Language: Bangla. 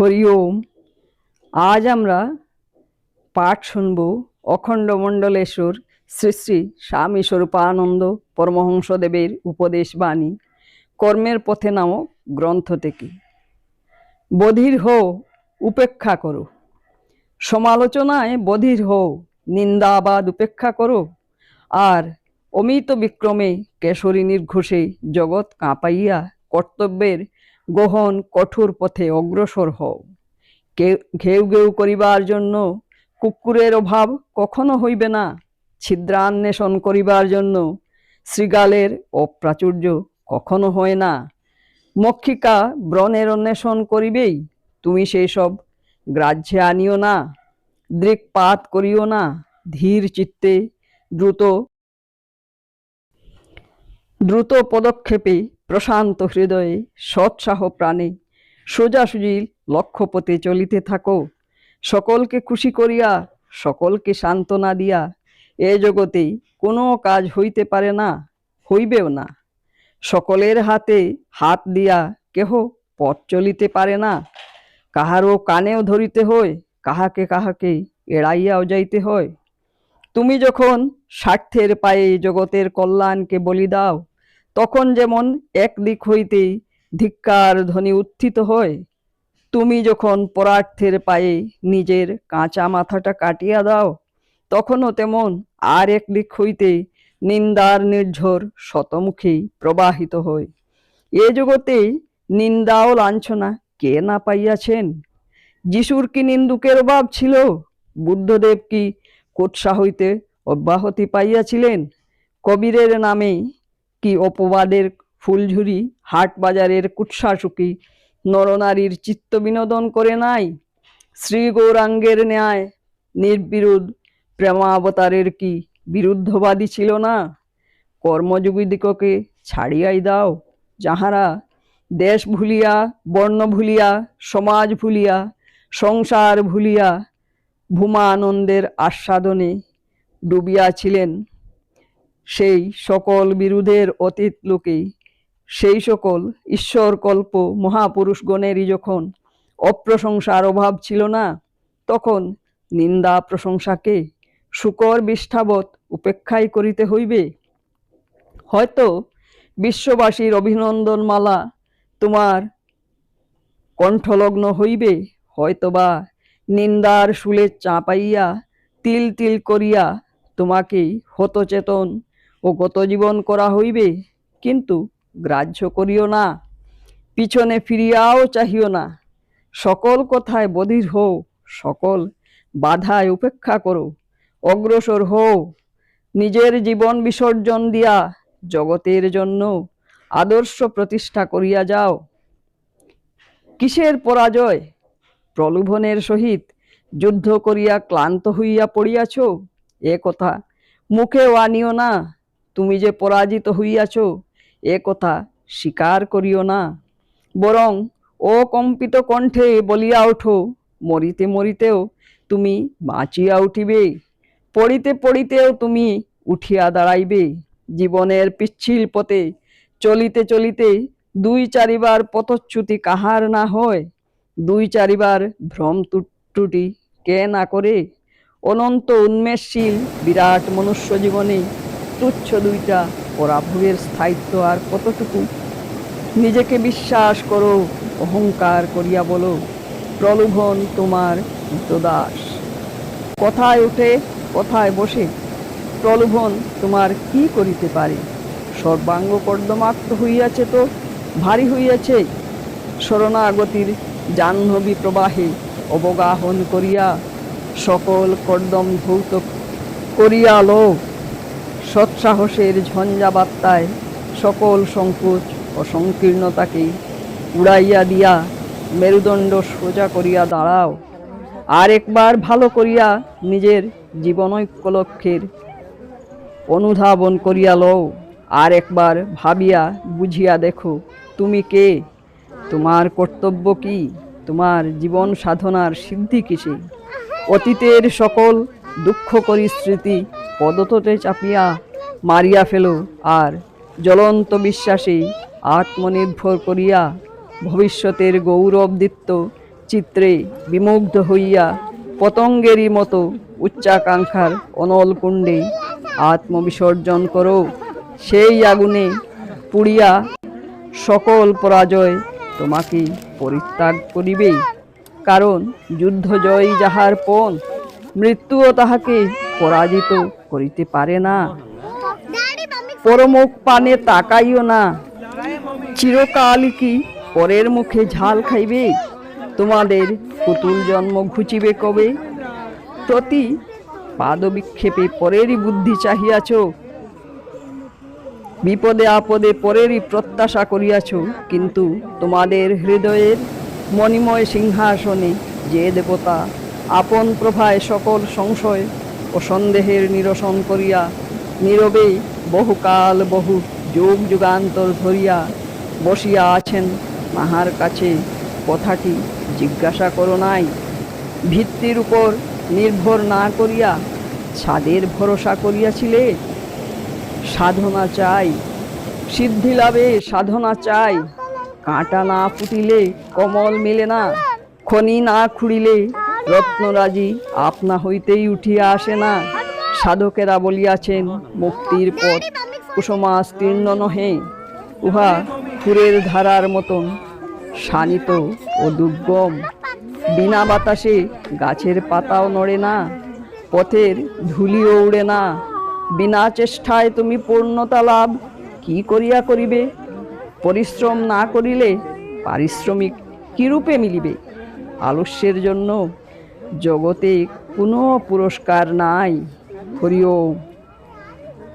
হরি ওম। আজ আমরা পাঠ শুনব অখণ্ড মণ্ডলেশ্বর শ্রী শ্রী স্বামী স্বরূপানন্দ পরমহংসদেবের উপদেশ বাণী, কর্মের পথে নামক গ্রন্থ থেকে। বধির হও, উপেক্ষা করো। সমালোচনায় বধির হও, নিন্দাবাদ উপেক্ষা করো। আর অমিত বিক্রমে কেশরী নির্ঘোষে জগৎ কাঁপাইয়া কর্তব্যের গহন কঠোর পথে অগ্রসর হও। ঘেউ ঘেউ করিবার জন্য কুকুরের অভাব কখনো হইবে না। ছিদ্রান্বেষণ করিবার জন্য শৃগালের অপ্রাচুর্য কখনো হয় না। মক্ষিকা ব্রণের অন্বেষণ করিবেই, তুমি সেই সব গ্রাহ্যে আনিও না। দৃকপাত করিও না। ধীর চিত্তে দ্রুত দ্রুত পদক্ষেপে প্রশান্ত হৃদয়ে সৎসাহ প্রাণে সোজাসুজি লক্ষ্যপথে চলিতে থাকো। সকলকে খুশি করিয়া, সকলকে সান্ত্বনা দিয়া, এ জগতে কোনো কাজ হইতে পারে না, হইবেও না। সকলের হাতে হাত দিয়া কেহ পথ চলিতে পারে না। কাহারও কানেও ধরিতে হয়, কাহাকে কাহাকে এড়াইয়াও যাইতে হয়। তুমি যখন স্বার্থের পায়ে জগতের কল্যাণকে বলি দাও তখন যেমন একদিক হইতেই ধিক্কার ধ্বনি উত্থিত হয়, তুমি যখন পরার্থের পায়ে নিজের কাঁচা মাথাটা কাটিয়া দাও, তখনও তেমন আর এক দিক হইতে নিন্দার নির্ঝর শতমুখী প্রবাহিত হয়। এ জগতে নিন্দা ও লাঞ্ছনা কে না পাইয়াছেন? যিশুর কি নিন্দুকের অভাব ছিল? বুদ্ধদেব কি কুৎসা হইতে অব্যাহতি পাইয়াছিলেন? কবিরের নামে কি অপবাদের ফুলঝুরি হাট বাজারের কুৎসাসুকি নরনারীর চিত্ত বিনোদন করে নাই? শ্রী গৌরাঙ্গের ন্যায় নির্বিরোধ প্রেমাবতারের কি বিরুদ্ধবাদী ছিল না? কর্মযোগীদিগকে ছাড়িয়াই দাও, যাহারা দেশ ভুলিয়া, বর্ণ ভুলিয়া, সমাজ ভুলিয়া, সংসার ভুলিয়া ভূমা আনন্দের আস্বাদনে ডুবিয়াছিলেন সেই সকল বিরুদ্ধের অতীত লোকেই, সেই সকল ঈশ্বর কল্প মহাপুরুষগণেরই যখন অপ্রশংসার অভাব ছিল না, তখন নিন্দা প্রশংসাকে শুকর বিষ্ঠাবৎ উপেক্ষাই করিতে হইবে। হয়তো বিশ্ববাসীর অভিনন্দনমালা তোমার কণ্ঠলগ্ন হইবে, হয়তোবা নিন্দার শুলে চাপাইয়া তিল তিল করিয়া তোমাকে হতচেতন ও গতজীবন করা হইবে, কিন্তু গ্রাহ্য করিও না, পিছনে ফিরিয়াও চাহিও না। সকল কথায় বধির হও, সকল বাধায় উপেক্ষা করো, অগ্রসর হও। নিজের জীবন বিসর্জন দিয়া জগতের জন্য আদর্শ প্রতিষ্ঠা করিয়া যাও। কিসের পরাজয়? প্রলোভনের সহিত যুদ্ধ করিয়া ক্লান্ত হইয়া পড়িয়াছ? এ কথা মুখেও আনিও না। তুমি যে পরাজিত হইয়াছ, এ কথা স্বীকার করিও না। বরং অকম্পিত কণ্ঠে বলিয়া ওঠো, মরিতে মরিতেও তুমি বাঁচিয়া উঠিবে, পড়িতে পড়িতেও তুমি উঠিয়া দাঁড়াইবে। জীবনের পিচ্ছিল পথে চলিতে চলিতে দুই চারিবার পথচ্যুতি কাহার না হয়, দুই চারিবার ভ্রম ত্রু- ত্রুটি কে না করে। অনন্ত উন্মেষশীল বিরাট মনুষ্য জীবনে তুচ্ছ দুইটা। পরাভোগের স্থায়িত্ব আর কতটুকু? নিজেকে বিশ্বাস করো, অহংকার করিয়া বলো, প্রলোভন তোমার দাস কথায় উঠে, কথায় বসে, প্রলোভন তোমার কি করিতে পারে? সর্বাঙ্গ কর্দমাক্ত হইয়াছে তো, ভারী হইয়াছে। শরণাগতির জাহ্নবী প্রবাহে অবগাহন করিয়া সকল কর্দম ভৌত করিয়া লো সৎসাহসের ঝঞ্ঝাবাত্তায় সকল সংকোচ ও সংকীর্ণতাকে উড়াইয়া দিয়া মেরুদণ্ড সোজা করিয়া দাঁড়াও। আর একবার ভালো করিয়া নিজের জীবনৈক্য লক্ষ্যের অনুধাবন করিয়া লও। আর একবার ভাবিয়া বুঝিয়া দেখো, তুমি কে? তোমার কর্তব্য কি? তোমার জীবন সাধনার সিদ্ধি কিসে? অতীতের সকল দুঃখকরী স্মৃতি পদতটে চাপিয়া মারিয়া ফেলো, আর জ্বলন্ত বিশ্বাসে আত্মনির্ভর করিয়া ভবিষ্যতের গৌরবদীপ্ত চিত্রে বিমুগ্ধ হইয়া পতঙ্গেরই মতো উচ্চাকাঙ্ক্ষার অনল কুণ্ডে আত্মবিসর্জন করো। সেই আগুনে পুড়িয়া সকল পরাজয় তোমাকে পরিত্যাগ করিবে, কারণ যুদ্ধ জয় যাহার পণ মৃত্যুও তাহাকে পরাজিত করিতে পারে না। পরমুখ পানে তাকাইও না। চিরকাল কি পরের মুখে ঝাল খাইবে? তোমাদের পুতুল জন্ম ঘুচিবে কবে? প্রতি পাদবিক্ষেপে পরেরই বুদ্ধি চাহিয়াছ। বিপদে আপদে পরেরই প্রত্যাশা করিয়াছ। কিন্তু তোমাদের হৃদয়ের মণিময় সিংহাসনে যে দেবতা আপন প্রভায় সকল সংশয় ও সন্দেহের নিরসন করিয়া নীরবে বহুকাল বহু যুগ যুগান্তর ধরিয়া বসিয়া আছেন তাহার কাছে। কথাটি জিজ্ঞাসা করো নাই। ভিত্তির উপর নির্ভর না করিয়া ছাদের ভরসা করিয়াছিলে? সাধনা চাই, সিদ্ধি লাভে সাধনা চাই। কাঁটা না ফুটিলে কমল মেলে না, খনি না খুঁড়িলে রত্নরাজি, আপনা হইতেই উঠিয়া আসে না। সাধকেরা বলিয়াছেন, মুক্তির পথ কুসুমাস্তীর্ণ নহে। উহা ফুরের ধারার মতন, শানিত ও দুর্গম। বিনা বাতাসে গাছের পাতাও নড়ে না, পথের ধুলিও উড়ে না। বিনা চেষ্টায় তুমি পূর্ণতা লাভ, কি করিয়া করিবে? পরিশ্রম না করিলে পারিশ্রমিক কিরূপে মিলিবে? আলস্যের জন্য জগতে কোনো পুরস্কার নাই হরিওম।